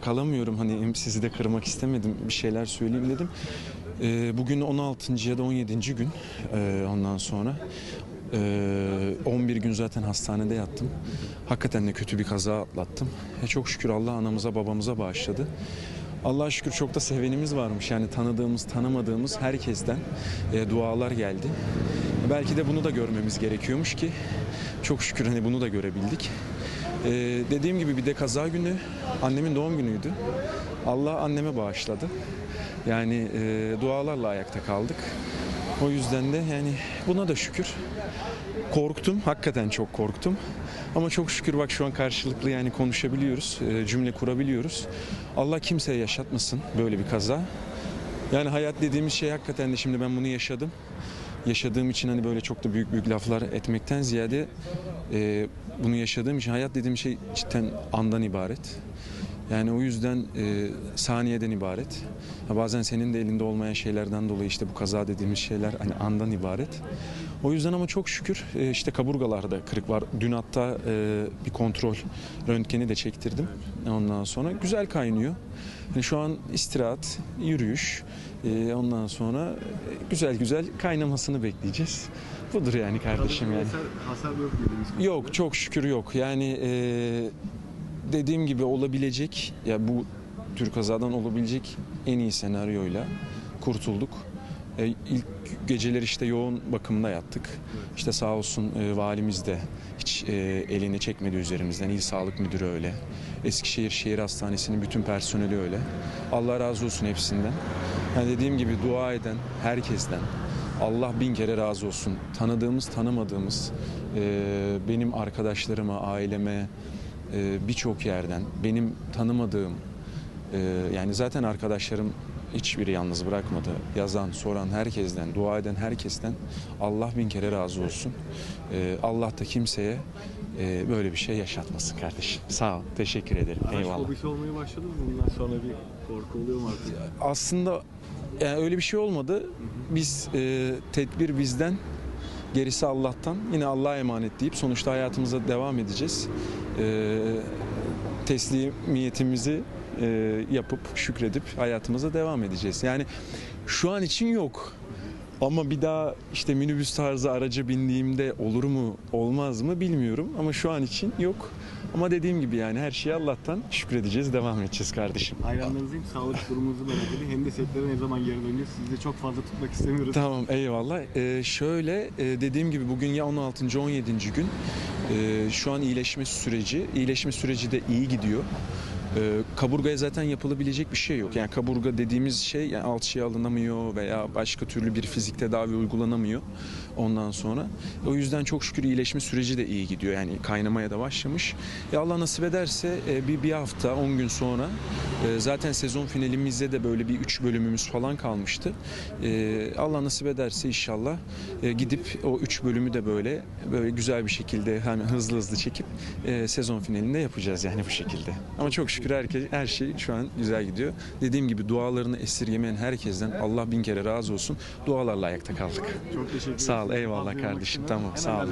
Kalamıyorum hani sizi de kırmak istemedim bir şeyler söyleyeyim dedim. Ee, bugün 16. ya da 17. gün Ee, ondan sonra. Ee, 11 gün zaten hastanede yattım. Hakikaten de kötü bir kaza atlattım. E, çok şükür Allah anamıza babamıza bağışladı. Allah'a şükür çok da sevenimiz varmış. Yani tanıdığımız, tanımadığımız herkesten e, dualar geldi. Belki de bunu da görmemiz gerekiyormuş ki çok şükür hani bunu da görebildik. Ee, dediğim gibi bir de kaza günü annemin doğum günüydü. Allah anneme bağışladı. Yani e, dualarla ayakta kaldık. O yüzden de yani buna da şükür. Korktum, hakikaten çok korktum. Ama çok şükür bak şu an karşılıklı yani konuşabiliyoruz, e, cümle kurabiliyoruz. Allah kimseye yaşatmasın böyle bir kaza. Yani hayat dediğimiz şey hakikaten de şimdi ben bunu yaşadım. Yaşadığım için hani böyle çok da büyük büyük laflar etmekten ziyade e, bunu yaşadığım için hayat dediğim şey cidden andan ibaret. Yani o yüzden e, saniyeden ibaret. Ha, bazen senin de elinde olmayan şeylerden dolayı işte bu kaza dediğimiz şeyler hani andan ibaret. O yüzden ama çok şükür e, işte kaburgalarda kırık var. Dün hatta e, bir kontrol röntgeni de çektirdim. Ondan sonra güzel kaynıyor. Yani şu an istirahat, yürüyüş. e, ondan sonra e, güzel güzel kaynamasını bekleyeceğiz. Budur yani kardeşim yani. Hasar, hasar yok kadarıyla. Yok çok şükür yok. Yani e, dediğim gibi olabilecek ya bu tür kazadan olabilecek en iyi senaryoyla kurtulduk. E, ilk geceler işte yoğun bakımda yattık. İşte sağ olsun e, valimiz de hiç e, elini çekmedi üzerimizden. İl Sağlık Müdürü öyle. Eskişehir Şehir Hastanesi'nin bütün personeli öyle. Allah razı olsun hepsinden. Yani dediğim gibi dua eden herkesten, Allah bin kere razı olsun. Tanıdığımız, tanımadığımız, e, benim arkadaşlarıma, aileme, e, birçok yerden, benim tanımadığım, e, yani zaten arkadaşlarım hiçbiri yalnız bırakmadı. Yazan, soran herkesten, dua eden herkesten Allah bin kere razı olsun. E, Allah da kimseye e, böyle bir şey yaşatmasın kardeşim. Sağ ol, teşekkür ederim. Araç Eyvallah. fobisi olmaya başladı mı? Bundan sonra bir korku oluyor mu artık? aslında yani öyle bir şey olmadı. Biz e, tedbir bizden, gerisi Allah'tan. Yine Allah'a emanet deyip sonuçta hayatımıza devam edeceğiz. E, teslimiyetimizi yapıp şükredip hayatımıza devam edeceğiz. Yani şu an için yok. Ama bir daha işte minibüs tarzı araca bindiğimde olur mu olmaz mı bilmiyorum. Ama şu an için yok. Ama dediğim gibi yani her şeye Allah'tan şükredeceğiz, devam edeceğiz kardeşim. Hayranlarınızın hem sağlık durumunuzu ediyor hem de setlere ne zaman geri döneceğiz. Sizi de çok fazla tutmak istemiyoruz. Tamam eyvallah. Ee, şöyle e, dediğim gibi bugün ya 16. 17. gün Ee, şu an iyileşme süreci. İyileşme süreci de iyi gidiyor. Ee, kaburgaya zaten yapılabilecek bir şey yok. Yani kaburga dediğimiz şey yani alçıya alınamıyor veya başka türlü bir fizik tedavi uygulanamıyor ondan sonra. O yüzden çok şükür iyileşme süreci de iyi gidiyor. Yani kaynamaya da başlamış. Ya Allah nasip ederse e, bir, bir hafta 10 gün sonra e, zaten sezon finalimizde de böyle bir 3 bölümümüz falan kalmıştı. E, Allah nasip ederse inşallah e, gidip o 3 bölümü de böyle böyle güzel bir şekilde hem hızlı hızlı çekip e, sezon finalinde yapacağız yani bu şekilde. Ama çok şükür herkes, her şey şu an güzel gidiyor. Dediğim gibi dualarını esirgemeyen herkesten Allah bin kere razı olsun. Dualarla ayakta kaldık. Çok teşekkür ederim. Sağ ol, eyvallah kardeşim. Tamam, sağ ol.